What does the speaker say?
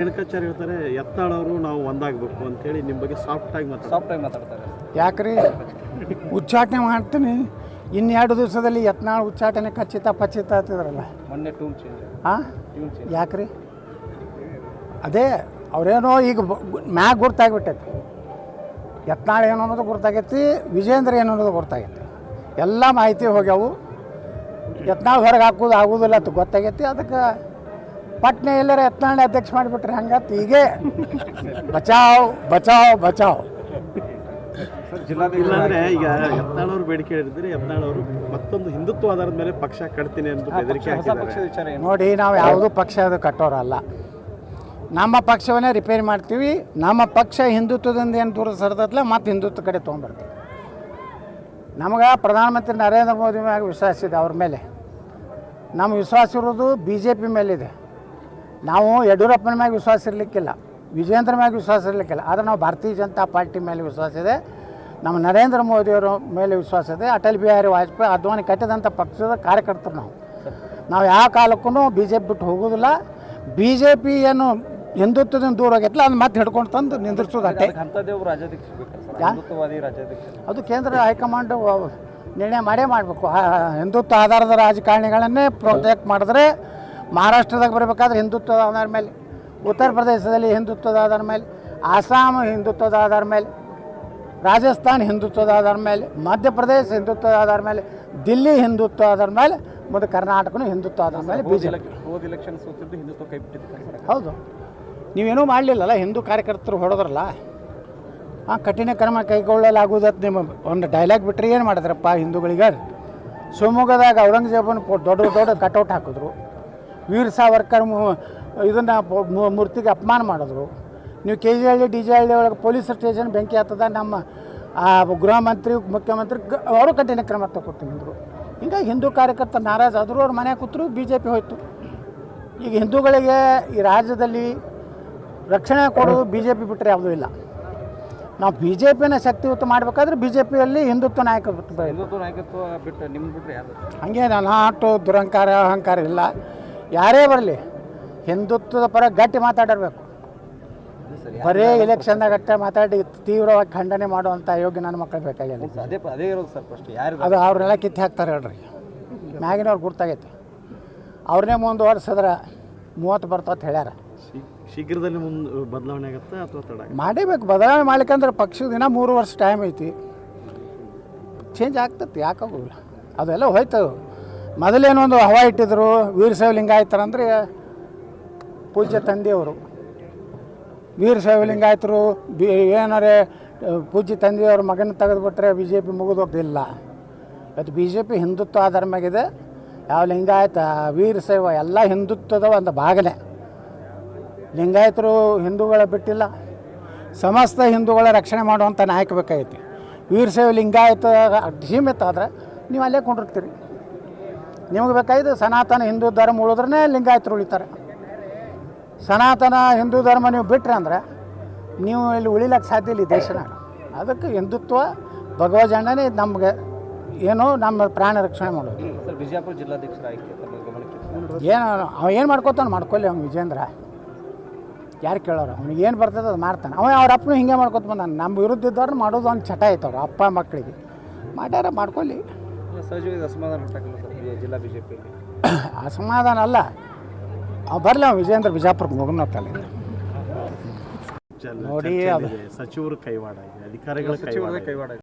ರೇಣುಕಾಚಾರ್ಯ ಹೇಳ್ತಾರೆ ಎತ್ತಾಳವರು ನಾವು ಒಂದಾಗಬೇಕು ಅಂತೇಳಿ ನಿಮ್ಮ ಬಗ್ಗೆ ಸಾಫ್ಟ್ ಆಗಿ ಮಾತಾಡ್ತಾರೆ. ಸಾಫ್ಟ್ ಆಗಿ ಮಾತಾಡ್ತಾರೆ. ಯಾಕ್ರಿ? ಉಚ್ಚಾಟನೆ ಮಾಡ್ತೀನಿ. ಇನ್ನೆರಡು ದಿವಸದಲ್ಲಿ ಯತ್ನಾಳ್ ಉಚ್ಚಾಟನೆ ಖಚಿತ ಪಚಿತ ಆಗ್ತಿದ್ರಲ್ಲ ಮೊನ್ನೆ ಟ್ಯೂನ್ ಚೇಂಜ್ ಹಾಂ? ಟ್ಯೂನ್ ಚೇಂಜ್ ಯಾಕ್ರಿ? ಅದೇ ಅವರೇನೋ ಈಗ ಮ್ಯಾಗ ಗುರ್ತಾಗ್ಬಿಟ್ಟೈತಿ. ಯತ್ನಾಳ್ ಏನು ಅನ್ನೋದು ಗುರ್ತಾಗೈತಿ ವಿಜೇಂದ್ರ ಏನು ಅನ್ನೋದು ಗುರ್ತಾಗೈತಿ. ಎಲ್ಲ ಮಾಹಿತಿ ಹೋಗ್ಯಾವು. ಯತ್ನಾಳ್ ಹೊರಗೆ ಹಾಕೋದು ಆಗೋದಿಲ್ಲ ಅಂತ ಗೊತ್ತಾಗೈತಿ. ಅದಕ್ಕೆ ಪಟ್ನೆ ಎಲ್ಲರ ಯತ್ನಾಳ್ ಅಧ್ಯಕ್ಷ ಮಾಡಿಬಿಟ್ರೆ ಹಂಗತ್? ಹೀಗೆ. ಬಚಾವ್ ಬಚಾವ್ ಬಚಾವ್. ಇಲ್ಲಾಂದ್ರೆ ಈಗ ಯತ್ನಾಳ್ ಅವರು ಬೇಡಿಕೆ ಹೇಳಿದ್ರೆ ಯತ್ನಾಳ್ ಅವರು ಮತ್ತೊಂದು ಹಿಂದುತ್ವ ಆಧಾರದ ಮೇಲೆ ಪಕ್ಷ ಕಟ್ತೀನಿ ಅಂತ ಹಾಕಿದ್ದಾರೆ. ನೋಡಿ ನಾವು ಯಾವುದೂ ಪಕ್ಷ ಅದು ಕಟ್ಟೋರಲ್ಲ. ನಮ್ಮ ಪಕ್ಷವನ್ನೇ ರಿಪೇರಿ ಮಾಡ್ತೀವಿ. ನಮ್ಮ ಪಕ್ಷ ಹಿಂದುತ್ವದಿಂದ ಏನು ದೂರ ಸರಿದತ್ಲ ಮತ್ತು ಹಿಂದುತ್ವ ಕಡೆ ತೊಗೊಂಡ್ಬರ್ತೀವಿ. ನಮಗೆ ಪ್ರಧಾನಮಂತ್ರಿ ನರೇಂದ್ರ ಮೋದಿ ಮ್ಯಾಗ ವಿಶ್ವಾಸ ಇದೆ ಅವ್ರ ಮೇಲೆ. ನಮ್ಮ ವಿಶ್ವಾಸ ಇರೋದು ಬಿ ಜೆ ಪಿ ಮೇಲಿದೆ. ನಾವು ಯಡಿಯೂರಪ್ಪನ ಮ್ಯಾಗ ವಿಶ್ವಾಸ ಇರಲಿಕ್ಕಿಲ್ಲ ವಿಜಯೇಂದ್ರ ಮ್ಯಾಗ ವಿಶ್ವಾಸ ಇರಲಿಕ್ಕಿಲ್ಲ ಆದರೆ ನಾವು ಭಾರತೀಯ ಜನತಾ ಪಾರ್ಟಿ ಮೇಲೆ ವಿಶ್ವಾಸ ಇದೆ ನಮ್ಮ ನರೇಂದ್ರ ಮೋದಿಯವರ ಮೇಲೆ ವಿಶ್ವಾಸ ಇದೆ ಅಟಲ್ ಬಿಹಾರಿ ವಾಜಪೇಯಿ ಅದ್ವಾನಿ ಕಟ್ಟಿದಂಥ ಪಕ್ಷದ ಕಾರ್ಯಕರ್ತರು ನಾವು. ನಾವು ಯಾವ ಕಾಲಕ್ಕೂ ಬಿ ಜೆ ಪಿ ಬಿಟ್ಟು ಹೋಗೋದಿಲ್ಲ ಬಿ ಜೆ ಪಿ ಏನು ಹಿಂದುತ್ವದಿಂದ ದೂರ ಆಗೈತಲ್ಲ ಅದನ್ನ ಮತ್ತೆ ಹಿಡ್ಕೊಂಡು ತಂದು ನಿಂದಿರ್ಸೋದು ಅಟ್ಟೆ ಅದು ಕೇಂದ್ರ ಹೈಕಮಾಂಡ್ ನಿರ್ಣಯ ಮಾಡೇ ಮಾಡಬೇಕು. ಹಿಂದುತ್ವ ಆಧಾರದ ರಾಜಕಾರಣಿಗಳನ್ನೇ ಪ್ರೊಟೆಕ್ಟ್ ಮಾಡಿದ್ರೆ ಮಹಾರಾಷ್ಟ್ರದಾಗ ಬರಬೇಕಾದ್ರೆ ಹಿಂದುತ್ವದ ಆಧಾರ ಮೇಲೆ ಉತ್ತರ ಪ್ರದೇಶದಲ್ಲಿ ಹಿಂದುತ್ವದ ಆಧಾರ ಮೇಲೆ ಆಸಾಮ್ ಹಿಂದುತ್ವದ ಆಧಾರ ಮೇಲೆ ರಾಜಸ್ಥಾನ್ ಹಿಂದುತ್ವದ ಆಧಾರ ಮೇಲೆ ಮಧ್ಯಪ್ರದೇಶ ಹಿಂದುತ್ವದ ಆಧಾರ ಮೇಲೆ ದಿಲ್ಲಿ ಹಿಂದುತ್ವ ಆಧಾರ ಮೇಲೆ ಮತ್ತು ಕರ್ನಾಟಕನೂ ಹಿಂದುತ್ವ ಆಧಾರ ಮೇಲೆ ಬಿ ಜೆ ಪಿ ಹೋದ ನೀವೇನೂ ಮಾಡಲಿಲ್ಲಲ್ಲ ಹಿಂದೂ ಕಾರ್ಯಕರ್ತರು ಹೊಡೆದ್ರಲ್ಲ? ಆ ಕಠಿಣ ಕ್ರಮ ಕೈಗೊಳ್ಳಲಾಗುವುದತ್ ನಿಮ್ಮ ಒಂದು ಡೈಲಾಗ್ ಬಿಟ್ಟರೆ ಏನು ಮಾಡಿದ್ರಪ್ಪ ಹಿಂದೂಗಳಿಗೆ? ಶಿವಮೊಗ್ಗದಾಗ ಔರಂಗಜೇಬನ ದೊಡ್ಡ ದೊಡ್ಡ ಕಟೌಟ್ ಹಾಕಿದ್ರು. ವೀರ್ ಸಾವರ್ಕರ್ ಇದನ್ನು ಮೂರ್ತಿಗೆ ಅಪಮಾನ ಮಾಡಿದ್ರು. ನೀವು K G Halli D J Halli ಒಳಗೆ ಪೊಲೀಸ್ ಸ್ಟೇಷನ್ ಬೆಂಕಿ ಹತ್ತದ ನಮ್ಮ ಆ, ಗೃಹ ಮಂತ್ರಿ ಮುಖ್ಯಮಂತ್ರಿ ಅವರು ಕಠಿಣ ಕ್ರಮ ತಗೋತೀನಿ ಅಂದರು ಹಿಂಗಾಗಿ ಹಿಂದೂ ಕಾರ್ಯಕರ್ತ ನಾರಾಜ್ ಆದರೂ ಅವ್ರ ಮನೆ ಕೂತರು ಬಿ ಜೆ ಪಿ ಹೋಯ್ತು. ಈಗ ಹಿಂದೂಗಳಿಗೆ ಈ ರಾಜ್ಯದಲ್ಲಿ ರಕ್ಷಣೆ ಕೊಡೋದು ಬಿ ಜೆ ಪಿ ಬಿಟ್ಟರೆ ಯಾವುದೂ ಇಲ್ಲ. ನಾವು ಬಿ ಜೆ ಪಿನ ಶಕ್ತಿಯುತ ಮಾಡಬೇಕಾದ್ರೆ ಬಿ ಜೆ ಪಿಯಲ್ಲಿ ಹಿಂದುತ್ವ ನಾಯಕ ಹಿಂದುತ್ವ ನಾಯಕತ್ವ ಬಿಟ್ಟು ನಿಮ್ಮ ಬಿಟ್ರೆ ಯಾರು ಹಂಗೆ ನಾಟು ದುರಂಕಾರ ಅಹಂಕಾರ ಇಲ್ಲ. ಯಾರೇ ಬರಲಿ ಹಿಂದುತ್ವದ ಪರ ಗಟ್ಟಿ ಮಾತಾಡಿರ್ಬೇಕು. ಬರೇ ಇಲೆಕ್ಷನ್ದಾಗ ಅಷ್ಟೇ ಮಾತಾಡಿ ತೀವ್ರವಾಗಿ ಖಂಡನೆ ಮಾಡುವಂಥ ಯೋಗ್ಯ ನನ್ನ ಮಕ್ಕಳು ಬೇಕಾಗಿಲ್ಲ. ಅದೇ ಅದೇ ಇರೋದು ಸರ್ ಫಸ್ಟ್ ಯಾರು ಅದು ಅವ್ರನ್ನೆಲ್ಲ ಕಿತ್ತು ಹಾಕ್ತಾರೆ ಹೇಳ್ರಿ. ಮ್ಯಾಗಿನವ್ರು ಗುರ್ತಾಗೈತಿ. ಅವ್ರನ್ನೇ ಮುಂದುವರ್ಸಿದ್ರೆ ಮೂವತ್ತು ಬರ್ತಾವ ಹೇಳ್ಯಾರ. ಶೀಘ್ರದಲ್ಲಿ ಮುಂದೆ ಬದಲಾವಣೆ ಆಗುತ್ತೆ ಅಥವಾ ತಡ? ಮಾಡೇಬೇಕು ಬದಲಾವಣೆ ಮಾಡ್ಲಿಕ್ಕಂದ್ರೆ ಪಕ್ಷದ ದಿನ ಮೂರು ವರ್ಷ ಟೈಮ್ ಐತಿ. ಚೇಂಜ್ ಆಗ್ತತಿ ಯಾಕಾಗೋಲ್ಲ ಅದೆಲ್ಲ ಹೋಯ್ತು. ಮೊದಲೇನೋ ಒಂದು ಹವಾ ಇಟ್ಟಿದ್ರು ವೀರಶೈವ ಅಂದರೆ ಪೂಜ್ಯ ತಂದೆಯವರು. ವೀರಶೈವ ಲಿಂಗಾಯತರು ಬಿ, ಏನಾರೇ ಪೂಜೆ ಪೂಜ್ಯ ತಂದೆಯವ್ರ ಮಗನ ತೆಗೆದುಬಿಟ್ರೆ ಬಿ ಜೆ ಪಿ ಮುಗಿದೋಗ್ದಿಲ್ಲ ಇವತ್ತು ಬಿ ಜೆ ಪಿ ಹಿಂದುತ್ವ ಆಧಾರ ಮ್ಯಾಗಿದೆ ಯಾವ ಲಿಂಗಾಯತ ವೀರಶೈವ ಎಲ್ಲ ಹಿಂದುತ್ವದ ಒಂದು ಭಾಗನೇ. ಲಿಂಗಾಯತರು ಹಿಂದೂಗಳ ಬಿಟ್ಟಿಲ್ಲ. ಸಮಸ್ತ ಹಿಂದೂಗಳ ರಕ್ಷಣೆ ಮಾಡುವಂಥ ನಾಯಕ ಬೇಕಾಗೈತಿ. ವೀರಶೈವ ಲಿಂಗಾಯತ ಸೀಮಿತ ಆದರೆ ನೀವು ಅಲ್ಲೇ ಕೊಂಡಿರ್ತೀರಿ. ನಿಮಗೆ ಬೇಕಾಗಿದ್ದು ಸನಾತನ ಹಿಂದೂ ಧರ್ಮ ಉಳಿದ್ರೇ ಲಿಂಗಾಯತರು ಉಳಿತಾರೆ. ಸನಾತನ ಹಿಂದೂ ಧರ್ಮ ನೀವು ಬಿಟ್ರೆ ಅಂದ್ರೆ ನೀವು ಇಲ್ಲಿ ಉಳಿಲಕ್ಕೆ ಸಾಧ್ಯ ಇಲ್ಲ ದೇಶನ. ದೇಶನಾಗ ಅದಕ್ಕೆ ಹಿಂದುತ್ವ ಭಗವಜಂಡನೇ ನಮಗೆ ಏನೋ ನಮ್ಮ ಪ್ರಾಣ ರಕ್ಷಣೆ ಮಾಡೋದು. ಬಿಜಾಪುರ ಜಿಲ್ಲಾಧ್ಯಕ್ಷರ ಏನು ಅವ ಏನು ಮಾಡ್ಕೋತಾನೆ? ಮಾಡ್ಕೊಳ್ಳಿ ಅವ್ನು ವಿಜೇಂದ್ರ. ಯಾರು ಕೇಳೋರು? ಅವ್ನಿಗೆ ಏನು ಬರ್ತದೆ ಅದು ಮಾಡ್ತಾನೆ. ಅವ ಅವ್ರ ಅಪ್ಪನು ಹಿಂಗೆ ಮಾಡ್ಕೊತ ಬಂದಾನೆ. ನಮ್ಮ ವಿರುದ್ಧ ಇದ್ದವ್ರನ್ನ ಮಾಡೋದು ಒಂದು ಚಟ ಆಯ್ತವ್ರು ಅಪ್ಪ ಮಕ್ಕಳಿಗೆ. ಮಾಡ್ಯಾರ ಮಾಡ್ಕೊಳ್ಳಿ ಸಹಜವಾಗಿ ಅಸಮಾಧಾನ ಉಂಟಾಗಿಲ್ಲ ಸರ್ ಜಿಲ್ಲಾ ಬಿಜೆಪಿಯಲ್ಲಿ ಅಸಮಾಧಾನ ಅಲ್ಲ ಅವ್ ಬರಲಿ ಅವ್ನು ವಿಜಯೇಂದ್ರ ಬಿಜಾಪುರಕ್ಕೆ ಮಗನ ತಲೆ ನೋಡಿ. ಅದು- ಸಚಿವರು ಕೈವಾಡ ಇದೆ ಅಧಿಕಾರಿಗಳ ಕೈವಾಡ ಇದೆ. ಕೈವಾಡ